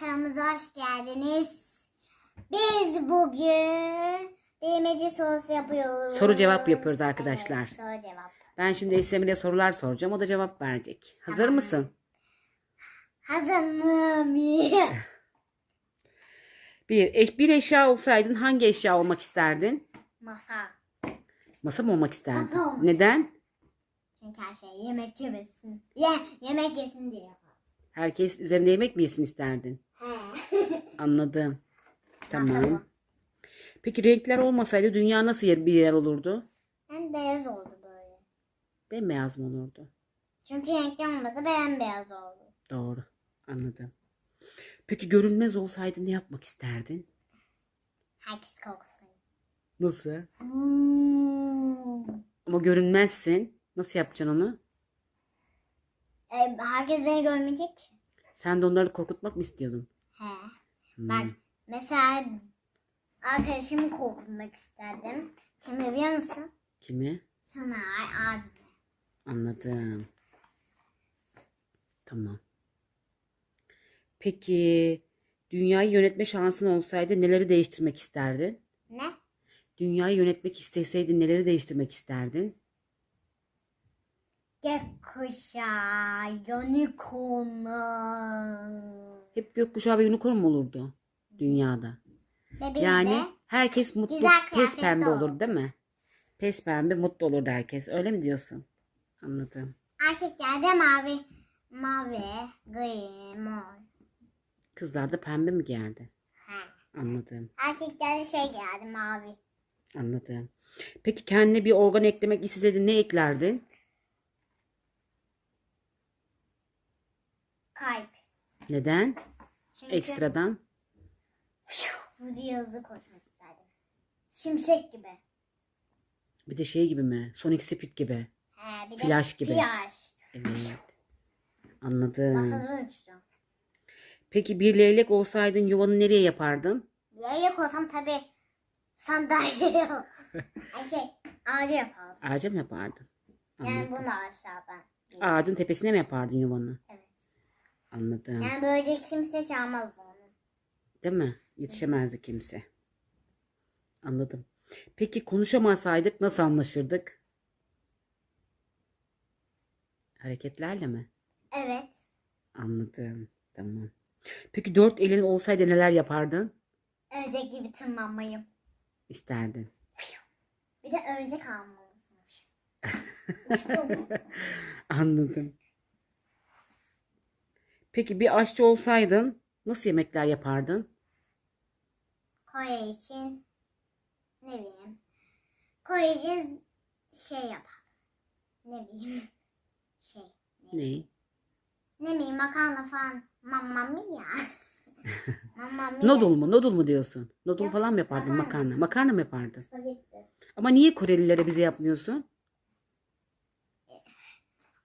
kanalımıza hoş geldiniz. Biz bugün bilmece sorusu yapıyoruz. Soru cevap yapıyoruz arkadaşlar. Evet, soru cevap. Ben şimdi Esem'e sorular soracağım. O da cevap verecek. Hazır mısın? Hazır mı? Bir, eş, bir eşya olsaydın hangi eşya olmak isterdin? Masa. Masa mı olmak isterdin? Masa olmak Neden? Çünkü her şey yemek yemesin. Ye, yemek yesin diye. Herkes üzerinde yemek mi yesin isterdin? Anladım. Tamam. Peki renkler olmasaydı dünya nasıl bir yer olurdu? Hem beyaz oldu böyle. Bembeyaz mı olurdu? Çünkü renkli olmasa bembeyaz oldu. Doğru. Anladım. Peki görünmez olsaydın ne yapmak isterdin? Herkes korksun. Nasıl? Hmm. Ama görünmezsin. Nasıl yapacaksın onu? E, herkes beni görmeyecek. Sen de onları korkutmak mı istiyordun? He. Hmm. Bak mesela arkadaşımı korkutmak isterdim. Kimi biliyor musun? Kimi? Sana abi. Anladım. Tamam. Peki dünyayı yönetme şansın olsaydı neleri değiştirmek isterdin? Ne? Dünyayı yönetmek isteseydin neleri değiştirmek isterdin? Gökkuşağı, unicornlar. Hep gökkuşağı ve unicorn mu olurdu dünyada? Ve biz yani de herkes mutlu, güzel pes kıyafetli pembe olur olur. değil mi? Pes pembe mutlu olurdu herkes. Öyle mi diyorsun? Anladım. erkeklerde mavi, mavi, gri, mor. Kızlar da pembe mi geldi? He. Anladım. Erkeklerde şey geldi mavi. Anladım. Peki kendine bir organ eklemek isteseydin ne eklerdin? Kalp. Neden? Çünkü Ekstradan. bu diye hızlı koşmak isterdim. Şimşek gibi. Bir de şey gibi mi? Sonic Speed gibi. He, bir de Flash gibi. Flash. Evet. Anladım. Masada uçacağım. Peki bir leylek olsaydın yuvanı nereye yapardın? Yayık olsam tabi sandalye yok. Ay şey ağacı yapardım. Ağaca mı yapardın? Yani Anladım. bunu aşağıdan. Ağacın tepesine mi yapardın yuvanı? Evet. Anladım. Yani böylece kimse çalmaz bunu. Değil mi? Yetişemezdi kimse. Anladım. Peki konuşamasaydık nasıl anlaşırdık? Hareketlerle mi? Evet. Anladım. Tamam. Peki dört elin olsaydı neler yapardın? Ölecek gibi tırmanmayı. İsterdin. Bir de ölecek almalısın. Anladım. Peki bir aşçı olsaydın nasıl yemekler yapardın? Koya için ne bileyim. Koya için şey yapar. Ne bileyim. Şey. Ne, Ne? ne bileyim makarna falan. Mamma mia. Mamma mia. Noodle mu? Noodle mu diyorsun? Noodle Yok, falan mı yapardın? makarna. Makarna. Makarna mı yapardın? Spagetti. Ama niye Korelilere bize yapmıyorsun?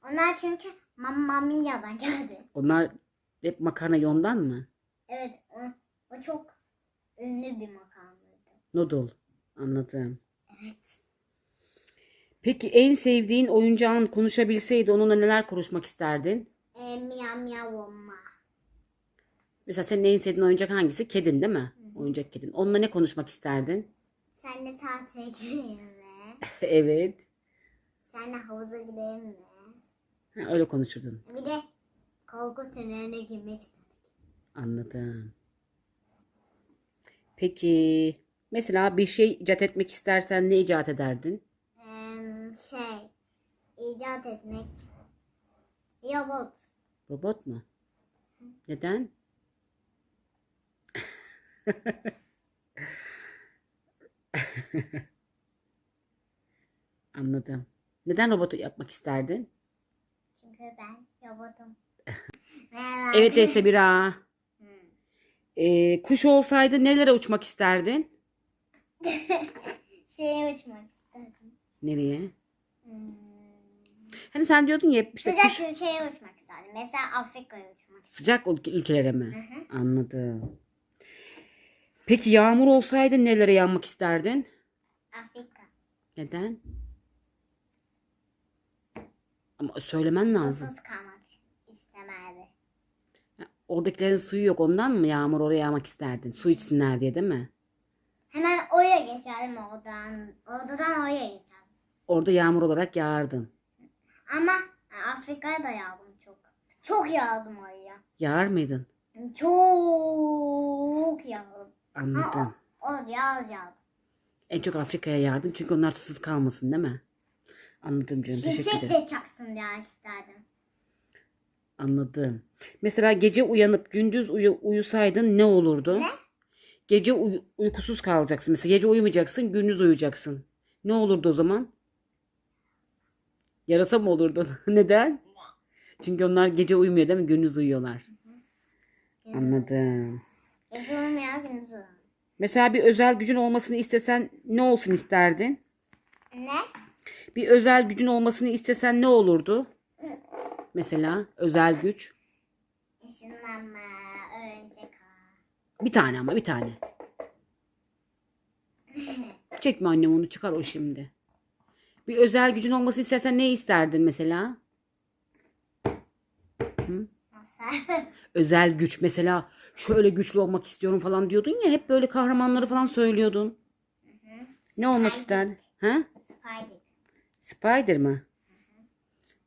Onlar çünkü Mamma Mia'dan geldi. Onlar hep makarna yondan mı? Evet o, o çok ünlü bir makarnaydı. Noodle. Anladım. Evet. Peki en sevdiğin oyuncağın konuşabilseydi onunla neler konuşmak isterdin? E, mia mia vomma. Mesela senin en sevdiğin oyuncak hangisi? Kedin değil mi? Oyuncak kedin. Onunla ne konuşmak isterdin? Sen de tatile gidelim mi? evet. Sen de havuza gidelim mi? Ha, öyle konuşurdun. Bir de korku tüneline girmek istedim. Anladım. Peki mesela bir şey icat etmek istersen ne icat ederdin? Em, şey icat etmek. Robot. Robot mu? Neden? Anladım. Neden robotu yapmak isterdin? Ben. Evet Ese Bira. Hmm. Ee, kuş olsaydı nelere uçmak isterdin? Şeye uçmak istedim. Nereye? Hmm. Hani sen diyordun ya işte Sıcak kuş ülkeye uçmak isterdim. Mesela Afrika'ya uçmak isterdim. sıcak ülke- ülkelere mi? Hı hı. Anladım. Peki yağmur olsaydı nelere yanmak isterdin? Afrika. Neden? Ama söylemen lazım. Susuz kalmak istemezdi. Oradakilerin suyu yok. Ondan mı yağmur oraya yağmak isterdin? Su içsinler diye değil mi? Hemen oraya geçerdim oradan. Oradan oraya geçerdim. Orada yağmur olarak yağardın. Ama Afrika'ya da yağdım çok. Çok yağdım oraya. Yağar mıydın? Çok yağdım. Anladım. Oraya az yağdım. En çok Afrika'ya yardım çünkü onlar susuz kalmasın değil mi? Anladım canım. Teşekkür Şimşek ederim. de çaksın diye isterdim. Anladım. Mesela gece uyanıp gündüz uyu- uyusaydın ne olurdu? Ne? Gece uy- uykusuz kalacaksın. Mesela gece uyumayacaksın, gündüz uyuyacaksın. Ne olurdu o zaman? Yarasa mı olurdun? Neden? Çünkü onlar gece uyumuyor değil mi? Gündüz uyuyorlar. Anladım. Gece uyumayan gündüz uyuyor. Mesela bir özel gücün olmasını istesen ne olsun isterdin? Ne? Bir özel gücün olmasını istesen ne olurdu? Mesela özel güç. Işınlanma, örümcek ağ. Bir tane ama bir tane. Çekme annem onu çıkar o şimdi. Bir özel gücün olması istersen ne isterdin mesela? Nasıl? Özel güç mesela şöyle güçlü olmak istiyorum falan diyordun ya hep böyle kahramanları falan söylüyordun. Ne olmak isterdin? Ha? Spider. Spider mı?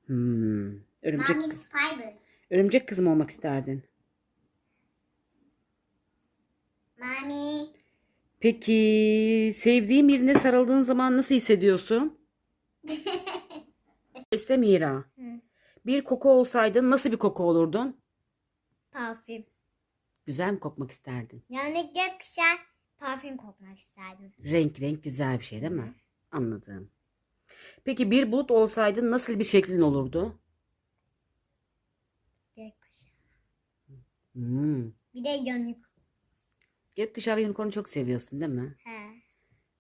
Hmm. Örümcek, kız. Spider. Örümcek kız mı olmak isterdin? Mami. Peki sevdiğin birine sarıldığın zaman nasıl hissediyorsun? İşte Mira. Hı. Bir koku olsaydın nasıl bir koku olurdun? Parfüm. Güzel mi kokmak isterdin? Yani gökkuşağı parfüm kokmak isterdim. Renk renk güzel bir şey değil mi? Anladım. Peki bir bulut olsaydın nasıl bir şeklin olurdu? Gökkuşağı. Hmm. Bir de yanık. Gökkuşağı ve unicorn'u çok seviyorsun değil mi? He.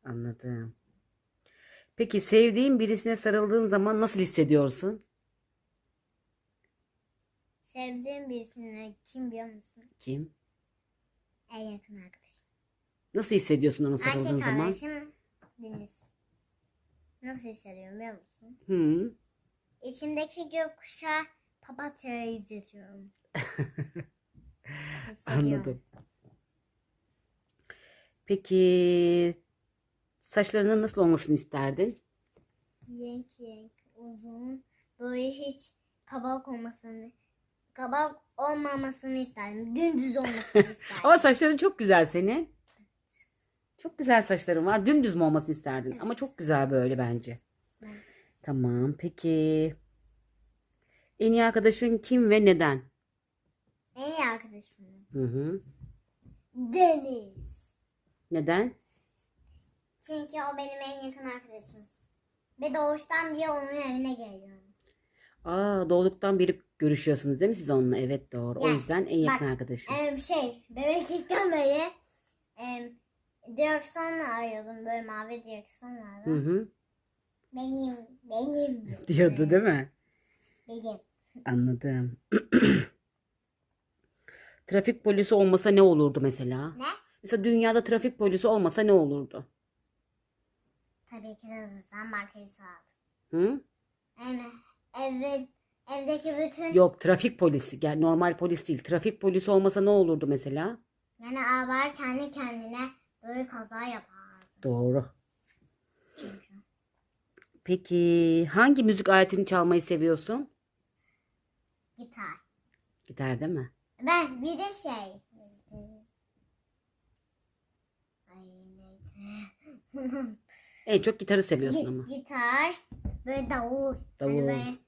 Anladım. Peki sevdiğin birisine sarıldığın zaman nasıl hissediyorsun? Sevdiğim birisini kim biliyor musun? Kim? En yakın arkadaşım. Nasıl hissediyorsun ona sarıldığın Erkek zaman? arkadaşım Deniz. Nasıl hissediyorum biliyor musun? Hı. İçimdeki gökkuşağı papatya'ya izletiyorum. Anladım. Peki saçlarının nasıl olmasını isterdin? Yenk yenk uzun böyle hiç kabak olmasını kabak olmamasını isterdim. Dümdüz olmasını isterdim. Ama saçların çok güzel senin. Çok güzel saçların var. Dümdüz mü olmasını isterdin? Ama çok güzel böyle bence. Bence. Tamam. Peki en iyi arkadaşın kim ve neden? en iyi arkadaşım. Hı hı. Deniz. Neden? Çünkü o benim en yakın arkadaşım. Ve doğuştan beri onun evine geliyorum. Aa doğduktan beri görüşüyorsunuz değil mi siz onunla? Evet doğru. O Ya, yüzden en yakın bak, arkadaşın. Ee, şey bebeklikten beri e, direksiyonla arıyordum. Böyle mavi direksiyon vardı. Hı hı. Benim, benim. Diyordu değil mi? Benim. Anladım. trafik polisi olmasa ne olurdu mesela? Ne? Mesela dünyada trafik polisi olmasa ne olurdu? Tabii ki de hızlısan markayı sağladım. Hı? Yani ev, evdeki bütün Yok trafik polisi. Yani normal polis değil. Trafik polisi olmasa ne olurdu mesela? yani arabalar kendi kendine böyle kaza yapardı. Doğru. Çünkü. Peki hangi müzik aletini çalmayı seviyorsun? Gitar. Gitar değil mi? Ben bir de şey. Ay neydi? En çok gitarı seviyorsun ama. Gitar. Böyle davul. Davul. Hani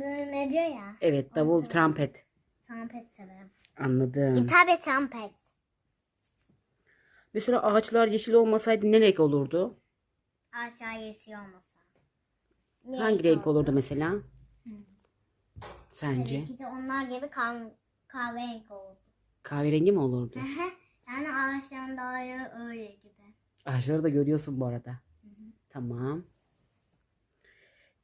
böyle ne diyor ya. Evet davul, trompet. Trumpet severim. Anladım. Gitar ve trumpet. Mesela ağaçlar yeşil olmasaydı ne renk olurdu? Aşağı yeşil olmasa. Ne Hangi renk olurdu mesela? Tabii Sence? ki de onlar gibi kah kahverengi olurdu. Kahverengi mi olurdu? yani ağaçların dağı öyle gibi. Ağaçları da görüyorsun bu arada. Tamam.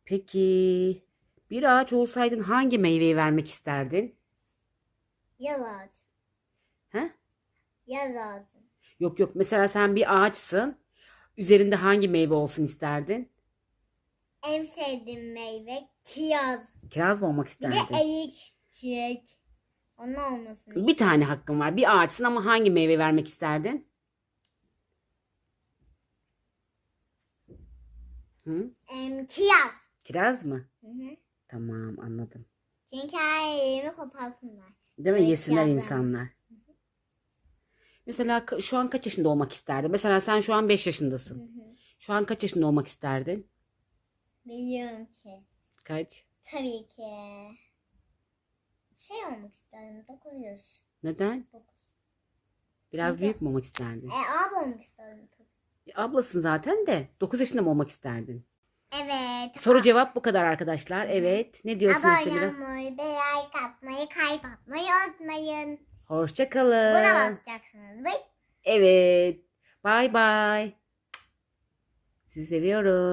Peki bir ağaç olsaydın hangi meyveyi vermek isterdin? Yaz ağacı. He? Yaz ağacı. Yok yok mesela sen bir ağaçsın. Üzerinde hangi meyve olsun isterdin? En sevdiğim meyve kiraz. Kiraz mı olmak Bir isterdin? de erik, çilek. Onun olmasını Bir tane hakkın var. Bir ağaçsın ama hangi meyve vermek isterdin? Hı? Em, kiraz. Kiraz mı? Hı hı. Tamam anladım. Çünkü her yerimi koparsınlar. Değil mi? Yesinler kirazdan. insanlar. Mesela şu an kaç yaşında olmak isterdin? Mesela sen şu an 5 yaşındasın. Şu an kaç yaşında olmak isterdin? Biliyorum ki. Kaç? Tabii ki. Şey olmak isterim. 9 yaş. Neden? 9. Biraz Çünkü- büyük mü olmak isterdin? E, abi olmak isterim tabii. E, Ablasın zaten de 9 yaşında mı olmak isterdin? Evet. Soru cevap bu kadar arkadaşlar. Evet. Ne diyorsunuz Abone olmayı, like atmayı, kalp atmayı unutmayın. Hoşçakalın. Buna basacaksınız. Bye. Evet. Bay bay. Sizi seviyoruz.